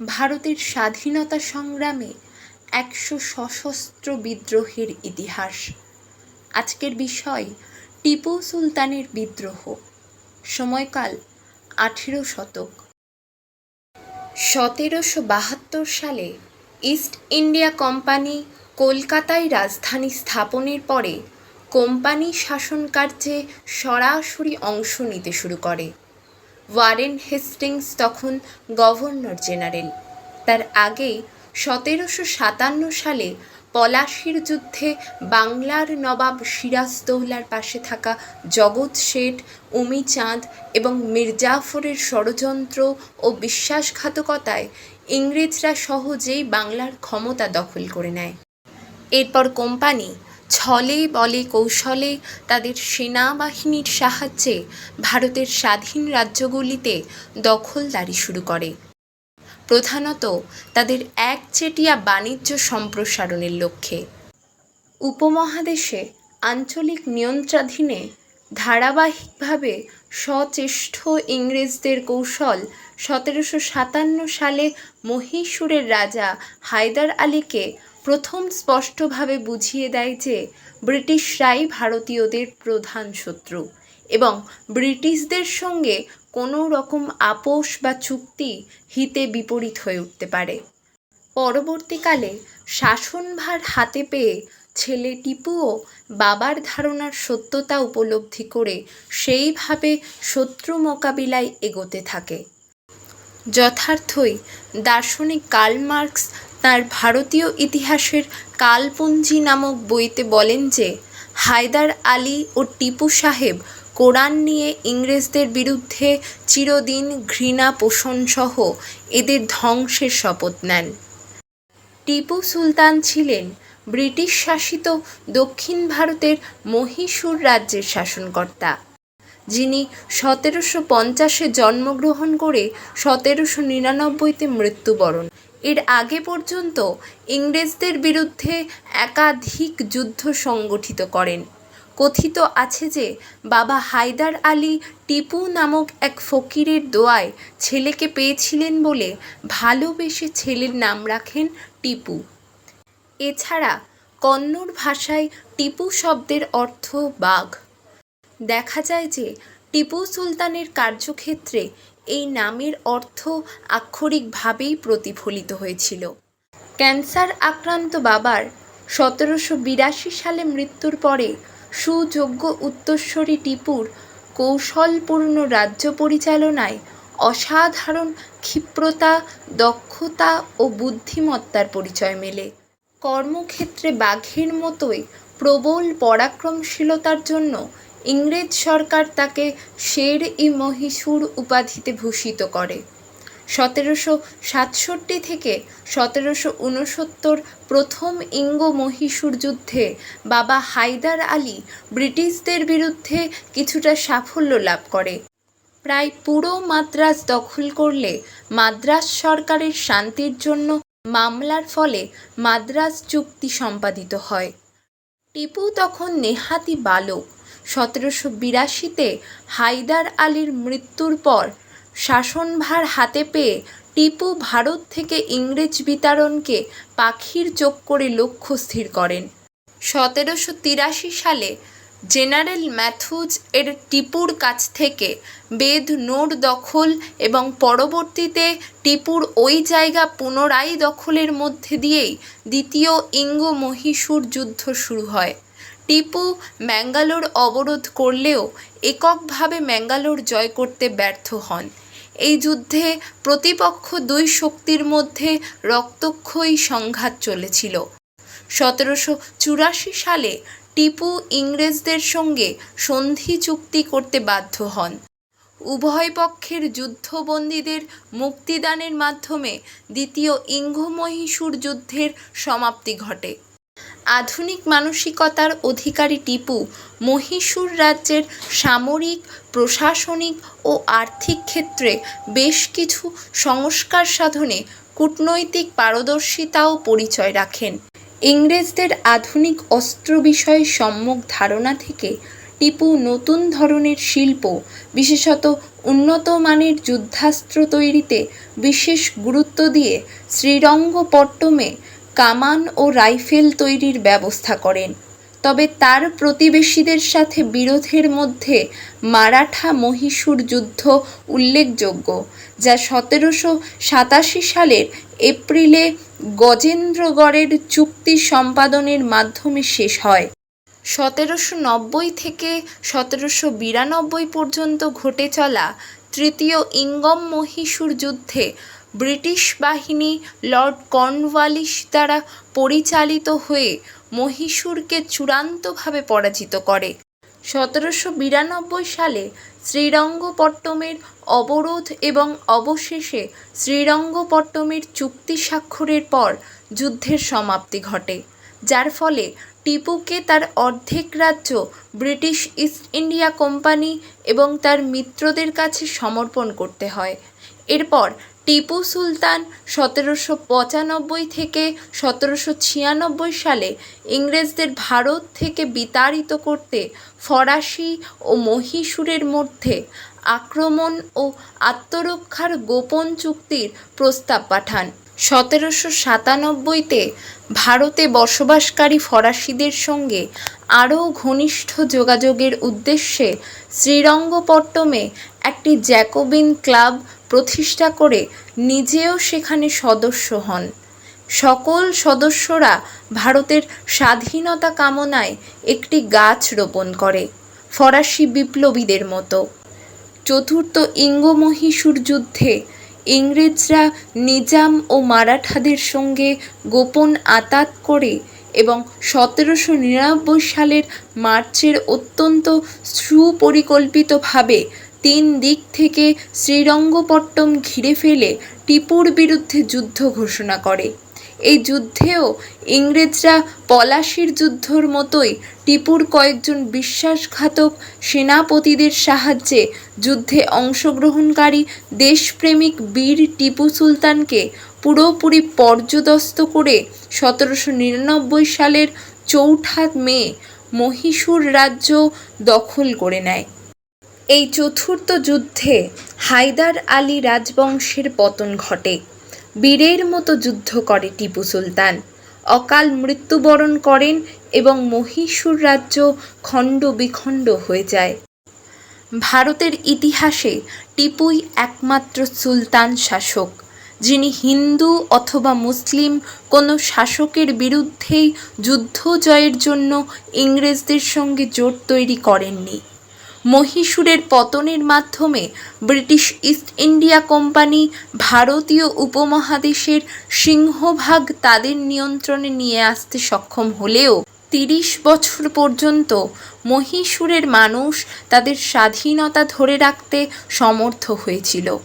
ভারতের স্বাধীনতা সংগ্রামে একশো সশস্ত্র বিদ্রোহের ইতিহাস। আজকের বিষয়, টিপু সুলতানের বিদ্রোহ। সময়কাল আঠেরো শতক। সতেরোশো বাহাত্তর সালে ইস্ট ইন্ডিয়া কোম্পানি কলকাতায় রাজধানী স্থাপনের পরে কোম্পানি শাসনকার্যে সরাসরি অংশ নিতে শুরু করে। ওয়ারেন হেস্টিংস, তখন গভর্নর জেনারেল। তার আগেই সতেরোশো সাতান্ন সালে পলাশির যুদ্ধে বাংলার নবাব সিরাজদৌলার পাশে থাকা জগৎ শেঠ উমিচাঁদ এবং মির্জাফরের ষড়যন্ত্র ও বিশ্বাসঘাতকতায় ইংরেজরা সহজেই বাংলার ক্ষমতা দখল করে নেয়। এরপর কোম্পানি ছলে বলে কৌশলে তাদের সেনাবাহিনীর সাহায্যে ভারতের স্বাধীন রাজ্যগুলিতে দখলদারি শুরু করে। প্রধানত তাদের একচেটিয়া বাণিজ্য সম্প্রসারণের লক্ষ্যে। উপমহাদেশে আঞ্চলিক নিয়ন্ত্রাধীনে ধারাবাহিকভাবে সচেষ্ট ইংরেজদের কৌশল সতেরোশো সাতান্ন সালে মহীশূরের রাজা হায়দার আলীকে প্রথম স্পষ্টভাবে বুঝিয়ে দেয় যে ব্রিটিশরাই ভারতীয়দের প্রধান শত্রু এবং ব্রিটিশদের সঙ্গে কোনো রকম আপোষ বা চুক্তি হিতে বিপরীত হয়ে উঠতে পারে। পরবর্তীকালে শাসনভার হাতে পেয়ে ছেলে টিপুও বাবার ধারণার সত্যতা উপলব্ধি করে সেইভাবে শত্রু মোকাবিলায় এগোতে থাকে। যথার্থই দার্শনিক কার্ল মার্কস তাঁর ভারতীয় ইতিহাসের কালপুঞ্জি নামক বইতে বলেন যে, হায়দার আলী ও টিপু সাহেব কোরআন নিয়ে ইংরেজদের বিরুদ্ধে চিরদিন ঘৃণা পোষণসহ এদের ধ্বংসের শপথ নেন। টিপু সুলতান ছিলেন ব্রিটিশ শাসিত দক্ষিণ ভারতের মহীশূর রাজ্যের শাসনকর্তা, যিনি সতেরোশো পঞ্চাশে জন্মগ্রহণ করে সতেরোশো নিরানব্বইতে মৃত্যুবরণ এর আগে পর্যন্ত ইংরেজদের বিরুদ্ধে একাধিক যুদ্ধ সংগঠিত করেন। কথিত আছে যে, বাবা হায়দার আলী টিপু নামক এক ফকিরের দোয়ায় ছেলেকে পেয়েছিলেন বলে ভালোবেসে ছেলের নাম রাখেন টিপু। এছাড়া কন্নড় ভাষায় টিপু শব্দের অর্থ বাঘ। দেখা যায় যে, টিপু সুলতানের কার্যক্ষেত্রে এই নামের অর্থ আক্ষরিকভাবেই প্রতিফলিত হয়েছিল। ক্যান্সার আক্রান্ত বাবার সতেরোশো বিরাশি সালে মৃত্যুর পরে সুযোগ্য উত্তরস্বরী টিপুর কৌশলপূর্ণ রাজ্য পরিচালনায় অসাধারণ ক্ষিপ্রতা, দক্ষতা ও বুদ্ধিমত্তার পরিচয় মেলে। কর্মক্ষেত্রে বাঘের মতোই প্রবল পরাক্রমশীলতার জন্য ইংরেজ সরকার তাকে শের ই মহীশূর উপাধিতে ভূষিত করে। সতেরোশো সাতষট্টি থেকে সতেরোশো উনসত্তর প্রথম ইঙ্গ মহীশূর যুদ্ধে বাবা হায়দার আলী ব্রিটিশদের বিরুদ্ধে কিছুটা সাফল্য লাভ করে। প্রায় পুরো মাদ্রাজ দখল করলে মাদ্রাজ সরকারের শান্তির জন্য মামলার ফলে মাদ্রাজ চুক্তি সম্পাদিত হয়। টিপু তখন নেহাতি বালক। সতেরোশো বিরাশিতে হায়দার আলীর মৃত্যুর পর শাসনভার হাতে পেয়ে টিপু ভারত থেকে ইংরেজ বিতাড়নকে পাখির চোখ করে লক্ষ্য স্থির করেন। সতেরোশো তিরাশি সালে জেনারেল ম্যাথুজ এর টিপুর কাছ থেকে বেদ, নোট দখল এবং পরবর্তীতে টিপুর ওই জায়গা পুনরায় দখলের মধ্যে দিয়েই দ্বিতীয় ইঙ্গ মহীশূর যুদ্ধ শুরু হয়। টিপু ম্যাঙ্গালোর অবরোধ করলেও এককভাবে ম্যাঙ্গালোর জয় করতে ব্যর্থ হন। এই যুদ্ধে প্রতিপক্ষ দুই শক্তির মধ্যে রক্তক্ষয়ী সংঘাত চলেছিল। সতেরোশো চুরাশি সালে টিপু ইংরেজদের সঙ্গে সন্ধি চুক্তি করতে বাধ্য হন। উভয় পক্ষের যুদ্ধবন্দীদের মুক্তিদানের মাধ্যমে দ্বিতীয় ইঙ্গ মহীশূর যুদ্ধের সমাপ্তি ঘটে। আধুনিক মানসিকতার অধিকারী টিপু মহীশূর রাজ্যের সামরিক, প্রশাসনিক ও আর্থিক ক্ষেত্রে বেশ কিছু সংস্কার সাধনে কূটনৈতিক পারদর্শিতাও পরিচয় রাখেন। ইংরেজদের আধুনিক অস্ত্র বিষয়ে সম্যক ধারণা থেকে টিপু নতুন ধরনের শিল্প, বিশেষত উন্নত মানের যুদ্ধাস্ত্র তৈরিতে বিশেষ গুরুত্ব দিয়ে শ্রীরঙ্গপট্টমে কামান ও রাইফেল তৈরির ব্যবস্থা করেন। তবে তার প্রতিবেশীদের সাথে বিরোধের মধ্যে মারাঠা মহীশূর যুদ্ধ উল্লেখযোগ্য, যা সতেরোশো সাতাশি সালের এপ্রিলে গজেন্দ্রগড়ের চুক্তি সম্পাদনের মাধ্যমে শেষ হয়। সতেরোশো নব্বই থেকে সতেরোশো বিরানব্বই পর্যন্ত ঘটে চলা তৃতীয় ইঙ্গম মহীশূর যুদ্ধে ব্রিটিশ বাহিনী লর্ড কর্নওয়ালিস দ্বারা পরিচালিত হয়ে মহীশূরকে চূড়ান্তভাবে পরাজিত করে। সতেরোশো বিরানব্বই সালে শ্রীরঙ্গপট্টমের অবরোধ এবং অবশেষে শ্রীরঙ্গপট্টমের চুক্তি স্বাক্ষরের পর যুদ্ধের সমাপ্তি ঘটে, যার ফলে টিপুকে তার অর্ধেক রাজ্য ব্রিটিশ ইস্ট ইন্ডিয়া কোম্পানি এবং তার মিত্রদের কাছে সমর্পণ করতে হয়। এরপর টিপু সুলতান সতেরোশো পঁচানব্বই থেকে সতেরোশো ছিয়ানব্বই সালে ইংরেজদের ভারত থেকে বিতাড়িত করতে ফরাসি ও মহীশূরের মধ্যে আক্রমণ ও আত্মরক্ষার গোপন চুক্তির প্রস্তাব পাঠান। সতেরোশো সাতানব্বইতে ভারতে বসবাসকারী ফরাসিদের সঙ্গে আরও ঘনিষ্ঠ যোগাযোগের উদ্দেশ্যে শ্রীরঙ্গপট্টমে একটি জ্যাকোবিন ক্লাব প্রতিষ্ঠা করে নিজেও সেখানে সদস্য হন। সকল সদস্যরা ভারতের স্বাধীনতা কামনায় একটি গাছ রোপণ করে, ফরাসি বিপ্লবীদের মতো। চতুর্থ ইঙ্গমহীশূর যুদ্ধে ইংরেজরা নিজাম ও মারাঠাদের সঙ্গে গোপন আতাত করে এবং সতেরোশো নিরানব্বই সালের মার্চের অত্যন্ত সুপরিকল্পিতভাবে তিন দিক থেকে শ্রীরঙ্গপট্টম ঘিরে ফেলে টিপুর বিরুদ্ধে যুদ্ধ ঘোষণা করে। এই যুদ্ধেও ইংরেজরা পলাশির যুদ্ধর মতোই টিপুর কয়েকজন বিশ্বাসঘাতক সেনাপতিদের সাহায্যে যুদ্ধে অংশগ্রহণকারী দেশপ্রেমিক বীর টিপু সুলতানকে পুরোপুরি পর্যদস্ত করে সতেরোশো নিরানব্বই সালের চৌঠা মে মহীশূর রাজ্য দখল করে নেয়। এই চতুর্থ যুদ্ধে হায়দার আলী রাজবংশের পতন ঘটে। বীরের মতো যুদ্ধ করে টিপু সুলতান। অকাল মৃত্যুবরণ করেন এবং মহীশূর রাজ্য খণ্ড বিখণ্ড হয়ে যায়। ভারতের ইতিহাসে টিপুই একমাত্র সুলতান শাসক, যিনি হিন্দু অথবা মুসলিম কোনো শাসকের বিরুদ্ধেই যুদ্ধ জয়ের জন্য ইংরেজদের সঙ্গে জোট তৈরি করেননি। মহীশূরের পতনের মাধ্যমে ব্রিটিশ ইস্ট ইন্ডিয়া কোম্পানি ভারতীয় উপমহাদেশের সিংহভাগ তাদের নিয়ন্ত্রণে নিয়ে আসতে সক্ষম হলেও তিরিশ বছর পর্যন্ত মহীশূরের মানুষ তাদের স্বাধীনতা ধরে রাখতে সমর্থ হয়েছিল।